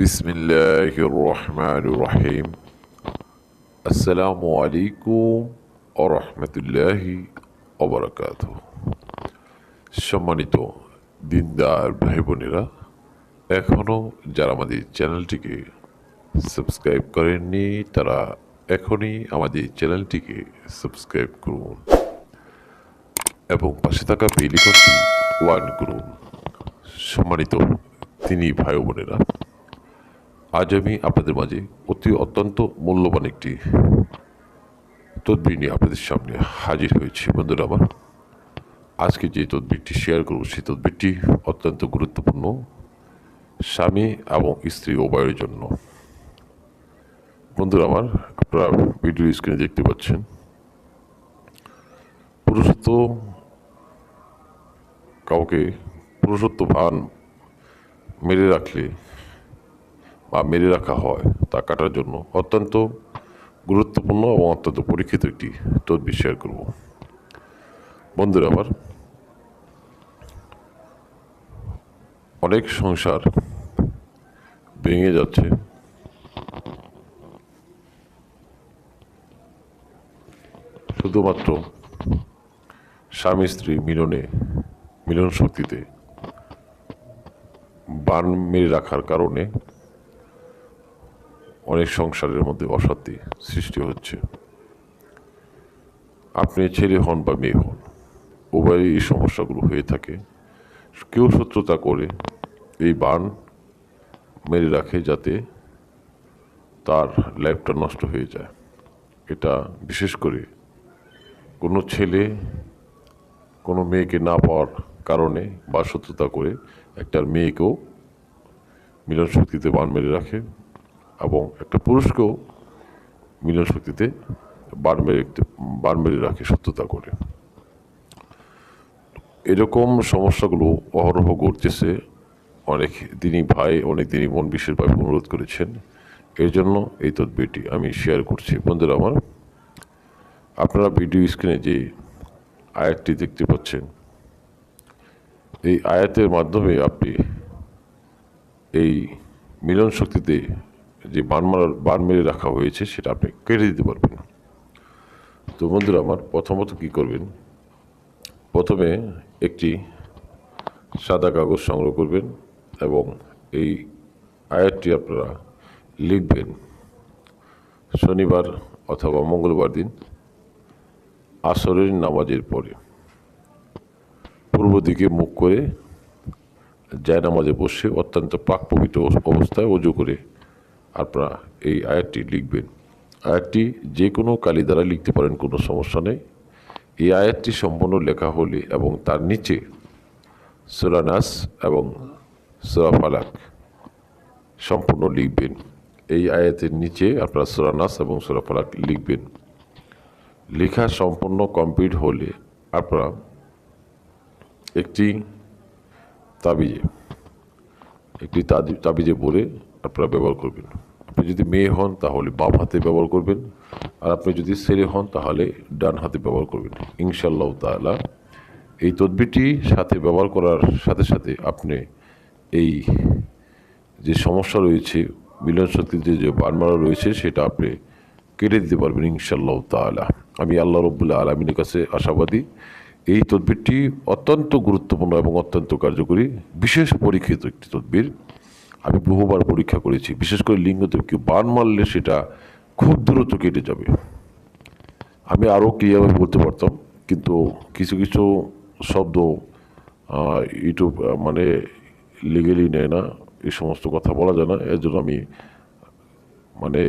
বিসমিল্লাহ রহমান রহিম আসসালামু আলাইকুম ও রহমতুল্লাহি অবরাকাত সম্মানিত দিনদার ভাই বোনেরা এখনও যারা আমাদের চ্যানেলটিকে সাবস্ক্রাইব করেননি, তারা এখনই আমাদের চ্যানেলটিকে সাবস্ক্রাইব করুন এবং পাশে থাকা বেলিকনটি ওয়ান করুন। সম্মানিত তিনি ভাই বোনেরা আজ আমি আপনাদের মাঝে অতি অত্যন্ত মূল্যবান একটি তদবির নিয়ে আপনাদের সামনে হাজির হয়েছি। বন্ধুরা আমার, আজকে যে তদবিরটি শেয়ার করব, সেই তদবিরটি অত্যন্ত গুরুত্বপূর্ণ স্বামী এবং স্ত্রী উভয়ের জন্য। বন্ধুরা আমার, আপনারা ভিডিও স্ক্রিনে দেখতে পাচ্ছেন, পুরুষত্ব কাউকে পুরুষত্ব ভান মেরে রাখলে বা মেরে রাখা হয় তা কাটার জন্য অত্যন্ত গুরুত্বপূর্ণ এবং অত্যন্ত পরীক্ষিত একটি তদবির শেয়ার করব। বন্ধুরা আবার অনেক সংসার ভেঙে যাচ্ছে। শুধুমাত্র স্বামী স্ত্রী মিলনে মিলন শক্তিতে বান মেরে রাখার কারণে অনেক সংসারের মধ্যে অশান্তি সৃষ্টি হচ্ছে। আপনি ছেলে হন বা মেয়ে হন উভয়ই এই সমস্যাগুলো হয়ে থাকে। কেউ শত্রুতা করে এই বান মেরে রাখে যাতে তার লাইফটা নষ্ট হয়ে যায়। এটা বিশেষ করে কোনো ছেলে কোনো মেয়েকে না পাওয়ার কারণে বা শত্রুতা করে একটা মেয়েকেও মিলন শক্তিতে বান মেরে রাখে। এবং একটা পুরুষকেও মিলন শক্তিতে বান মেরে বান মেরে রাখে সত্যতা করে। এরকম সমস্যাগুলো অহরহ ঘটতেছে। অনেক দিনই ভাই, অনেক দিনই মন বিশেষভাবে অনুরোধ করেছেন। এর জন্য এই তদবিরটি আমি শেয়ার করছি। বন্ধুরা আমার, আপনারা ভিডিও স্ক্রিনে যে আয়াতটি দেখতে পাচ্ছেন, এই আয়াতের মাধ্যমে আপনি এই মিলন শক্তিতে যে বান মারার বান মেরে রাখা হয়েছে, সেটা আপনি কেটে দিতে পারবেন। তো বন্ধুরা, আমার প্রথমত কি করবেন? প্রথমে একটি সাদা কাগজ সংগ্রহ করবেন এবং এই আয়াতটি আপনারা লিখবেন শনিবার অথবা মঙ্গলবার দিন আসরের নামাজের পরে। পূর্ব দিকে মুখ করে যায় নামাজে বসে অত্যন্ত পাক পবিত্র অবস্থায় অজু করে আপনারা এই আয়াতটি লিখবেন। আয়াতটি যে কোনো কালি দ্বারা লিখতে পারেন, কোনো সমস্যা নেই। এই আয়াতটি সম্পূর্ণ লেখা হলে এবং তার নিচে সুরানাস এবং সুরা ফালাক সম্পূর্ণ লিখবেন। এই আয়াতের নিচে আপনারা সুরানাস এবং সুরা ফালাক লিখবেন। লেখা সম্পূর্ণ কমপ্লিট হলে আপনারা একটি তাবিজে একটি তাবিজে বলে আপনারা ব্যবহার করবেন। আপনি যদি মেয়ে হন, তাহলে বাম হাতে ব্যবহার করবেন। আর আপনি যদি ছেলে হন, তাহলে ডান হাতে ব্যবহার করবেন। ইনশাল্লাহ তালা এই তদবিরটি সাথে ব্যবহার করার সাথে সাথে আপনি এই যে সমস্যা রয়েছে মিলন শক্তিতে যে বানমারা রয়েছে, সেটা আপনি কেটে দিতে পারবেন ইনশাল্লাহ তালা আমি আল্লাহ রব্বুল্লাহ আলমিনের কাছে আশাবাদী, এই তদবিরটি অত্যন্ত গুরুত্বপূর্ণ এবং অত্যন্ত কার্যকরী, বিশেষ পরীক্ষিত একটি তদবির। আমি বহুবার পরীক্ষা করেছি। বিশেষ করে লিঙ্গতে কেউ বান মারলে সেটা খুব দ্রুত কেটে যাবে। আমি আরও ক্লিয়ারভাবে বলতে পারতাম, কিন্তু কিছু কিছু শব্দ ইউটিউব মানে লিগেলি নেয় না এই সমস্ত কথা বলা যায় না। এর জন্য আমি মানে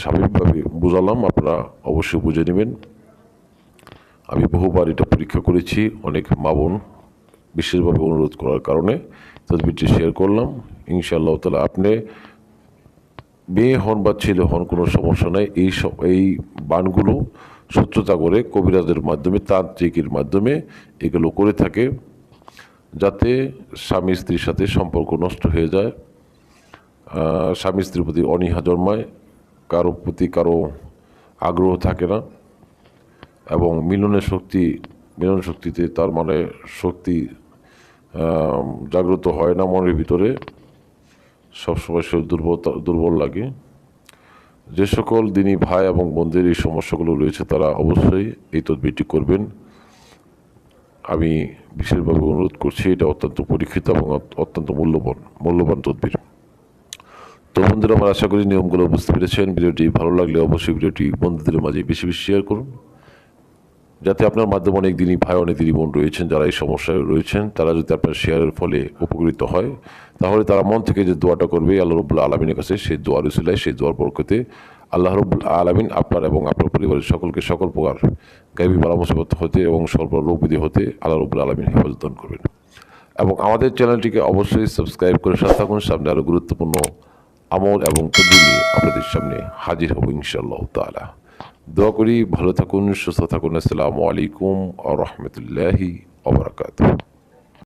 স্বাভাবিকভাবে বোঝালাম, আপনারা অবশ্যই বুঝে নেবেন। আমি বহুবার এটা পরীক্ষা করেছি, অনেক মা বোন বিশেষভাবে অনুরোধ করার কারণে তদবিরটি শেয়ার করলাম। ইনশাআল্লাহ তালা আপনি মেয়ে হন বা ছেলে হন, কোনো সমস্যা নেই। এই সব, এই বানগুলো শত্রুতা করে কবিরাজের মাধ্যমে, তান্ত্রিকের মাধ্যমে এগুলো করে থাকে, যাতে স্বামী স্ত্রীর সাথে সম্পর্ক নষ্ট হয়ে যায় স্বামী স্ত্রীর প্রতি অনীহা জন্মায়, কারও প্রতি কারও আগ্রহ থাকে না এবং মিলনের শক্তি, মিলন শক্তিতে তার মানে শক্তি জাগ্রত হয় না মনের ভিতরে। সবসময় শরীর দুর্বল দুর্বল লাগে। যে সকল দিনই ভাই এবং বোনদের এই সমস্যাগুলো রয়েছে, তারা অবশ্যই এই তদবিরটি করবেন। আমি বিশেষভাবে অনুরোধ করছি, এটা অত্যন্ত পরীক্ষিত এবং অত্যন্ত মূল্যবান মূল্যবান তদবির। তো বন্ধুরা, আমার আশা করি নিয়মগুলো বুঝতে পেরেছেন। ভিডিওটি ভালো লাগলে অবশ্যই ভিডিওটি বন্ধুদের মাঝে বেশি বেশি শেয়ার করুন। যাতে আপনার মাধ্যমে অনেক দিনই ভাই অনেক দিনই বোন রয়েছেন, যারা এই সমস্যায় রয়েছেন, তারা যদি আপনার শেয়ারের ফলে উপকৃত হয়, তাহলে তারা মন থেকে যে দোয়াটা করবে, আল্লাহ রবুল্লা আলমিনের কাছে সেই দোয়ার উসিলায় সেই দোয়ার বরকতে আল্লাহ রবুল আলমিন আপনার এবং আপনার পরিবারের সকলকে সকল প্রকার গাইবী পরামর্শগত হতে এবং স্বল্প রোগ বিধি হতে আল্লাহ রবুল আলমিন হেফাজত করবেন। এবং আমাদের চ্যানেলটিকে অবশ্যই সাবস্ক্রাইব করে সাথে থাকুন, সামনে আরও গুরুত্বপূর্ণ আমল এবং তদ্বির নিয়ে আপনাদের সামনে হাজির হব ইনশাআল্লাহ তাআলা। দোয়া করি ভালো থাকুন সুস্থ থাকুন আসসালামু আলাইকুম আ রহমতুল্লাহি ওবরাকাতু